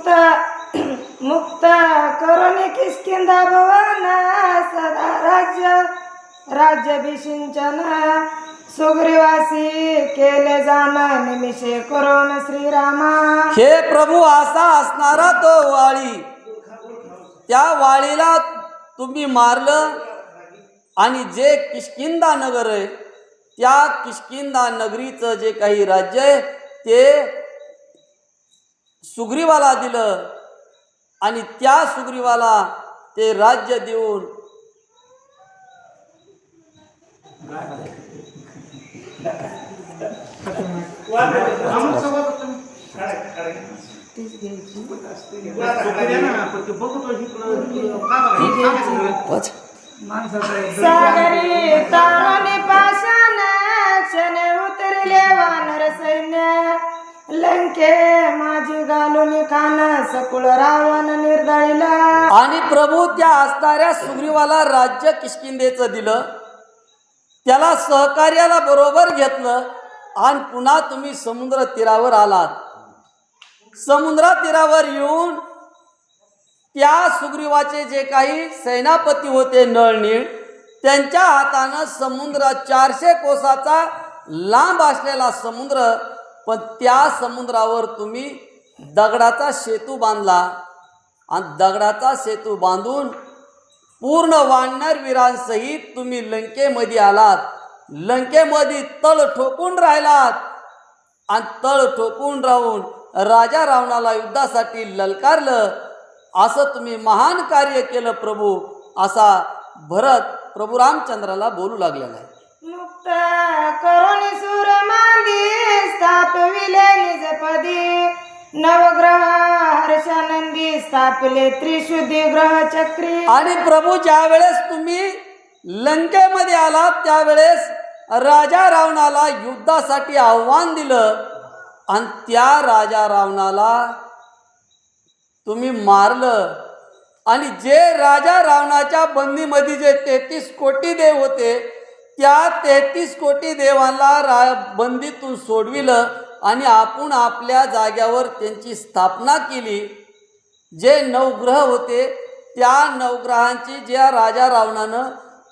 मुक्त मुक्त किसकिंदा किष्किंदा भवन सदा राज्य राज्य भिषिंचन सुग्रीवासी केले जाणार निमिषे करोन श्रीरामा। हे प्रभू असा असणारा तो वाळी. त्या वाळीला तुम्ही मारलं आणि जे किष्किंदा नगर आहे त्या किशकिंदा नगरीचं जे काही राज्य आहे ते सुग्रीवाला दिलं आणि त्या सुग्रीवाला ते राज्य देऊन सागरी खान सकुळ रावण निर्दळीला. आणि प्रभू त्या असणाऱ्या सुग्रीवाला राज्य किष्किंदेचं दिलं. त्याला सहकार्याला बरोबर घेतलं आणि पुन्हा तुम्ही समुद्र तीरावर आलात. समुद्र तीरावर येऊन त्या सुग्रीवाचे जे काही सेनापती होते नळनीळ त्यांच्या हातानं समुद्र चारशे कोसाचा लांब असलेला समुद्र पण त्या समुद्रावर तुम्ही दगडाचा सेतू बांधला आणि दगडाचा सेतू बांधून पूर्ण वाढणार वीरांसहित तुम्ही लंकेमध्ये आलात. लंकेमध्ये तळ ठोकून राहिलात. आणि तळ ठोकून राहून राजा रावणाला युद्धासाठी ललकारलं. असं तुम्ही महान कार्य केलं प्रभू. असा भरत प्रभू रामचंद्राला बोलू लागलेला आहे. आपले त्रिशुद्धी ग्रह चक्री आणि प्रभू ज्या वेळेस तुम्ही लंकेमध्ये आलात त्यावेळेस राजा रावणाला युद्धासाठी आव्हान दिलं आणि त्या राजा रावणाला तुम्ही मारलं. आणि जे राजा रावणाच्या बंदीमध्ये जे तेहतीस कोटी देव होते त्या तेहतीस कोटी देवांना रा बंदीतून सोडविलं आणि आपण आपल्या जाग्यावर त्यांची स्थापना केली. जे नवग्रह होते त्या नवग्रहांची ज्या राजा रावणानं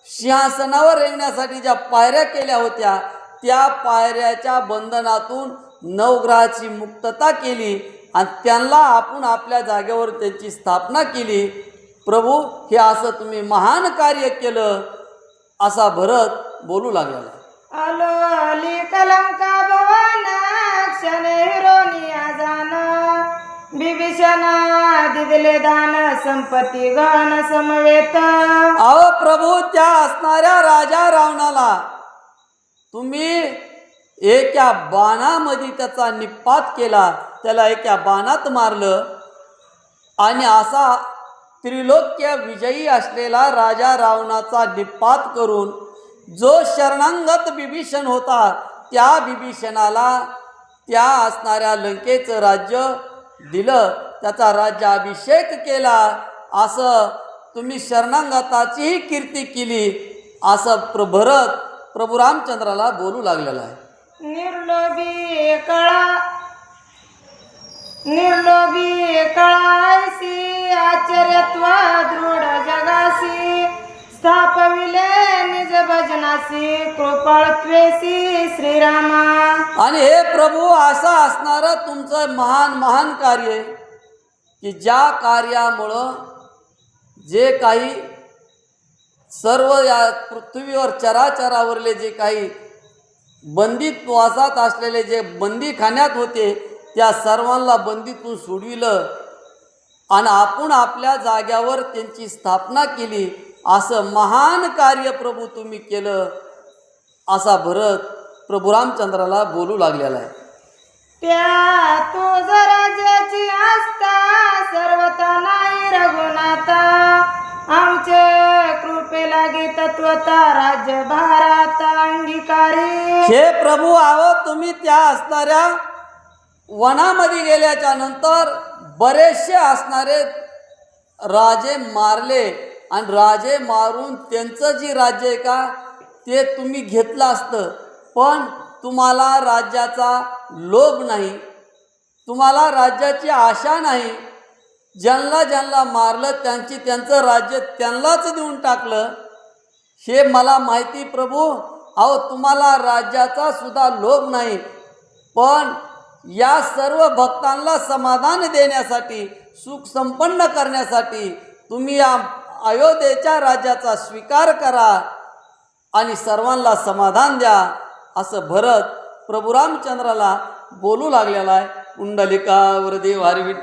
सिंहासनावर रेंगण्यासाठी ज्या पायऱ्या केल्या होत्या त्या पायऱ्याच्या बंधनातून नवग्रहाची मुक्तता केली आणि त्यांना आपण आपल्या जागेवर त्यांची स्थापना केली. प्रभू हे असं तुम्ही महान कार्य केलं असा भरत बोलू लागलेला आलो आली कलंका भवन क्षण हिरोनिया जान बिभीषणा दिले दान संपत्ती गण समवेत. अहो प्रभू त्या असणाऱ्या राजा रावणाला तुम्ही एका बाणामध्ये त्याचा निपात केला त्याला एका बाणात मारलं. आणि असा त्रिलोक्य विजयी असलेला राजा रावणाचा निपात करून जो शरणांगत बिभीषण होता त्या बिभीषणाला त्या असणाऱ्या लंकेचं राज्य दिलं. त्याचा राज्याभिषेक केला. असं तुम्ही शरणांगताचीही कीर्ती केली. असं प्र भरत प्रभू रामचंद्राला बोलू लागलेला आहे. निर्लोभी कळा. निर्लोभी कळायसी आश्चर्यत्व दृढ जगासी. स्थापविले निज भजनासी कृपळत्वेसी श्रीरामा. आणि हे प्रभू असं असणारं तुमचं महान महान कार्य की ज्या कार्यामुळं जे काही सर्व या पृथ्वीवर चराचरावरले जे काही बंदीत वासात असलेले जे बंदीखान्यात होते त्या सर्वांना बंदीतून सोडविलं आणि आपण आपल्या जाग्यावर त्यांची स्थापना केली असं महान कार्य प्रभू तुम्ही केलं असा भरत प्रभू रामचंद्राला बोलू लागलेला आहे. त्या तो जर लागे तत्वता राज्य भारत अंगीकारी. हे प्रभू आहो तुम्ही त्या असणाऱ्या वनामध्ये गेल्याच्यानंतर बरेचसे असणारे राजे मारले आणि राजे मारून त्यांचं जी राज्य आहे का ते तुम्ही घेतलं असतं. पण तुम्हाला राज्याचा लोभ नाही. तुम्हाला राज्याची आशा नाही. ज्यांना ज्यांना मारलं त्यांची त्यांचं राज्य त्यांनाच देऊन टाकलं. हे मला माहिती प्रभू अहो तुम्हाला राज्याचा सुद्धा लोभ नाही. पण या सर्व भक्तांना समाधान देण्यासाठी सुख संपन्न करण्यासाठी तुम्ही या अयोध्येच्या राज्याचा स्वीकार करा आणि सर्वांना समाधान द्या असं भरत प्रभू रामचंद्राला बोलू लागलेला आहे. कुंडलिका वरदेव हरिविठ्ठल.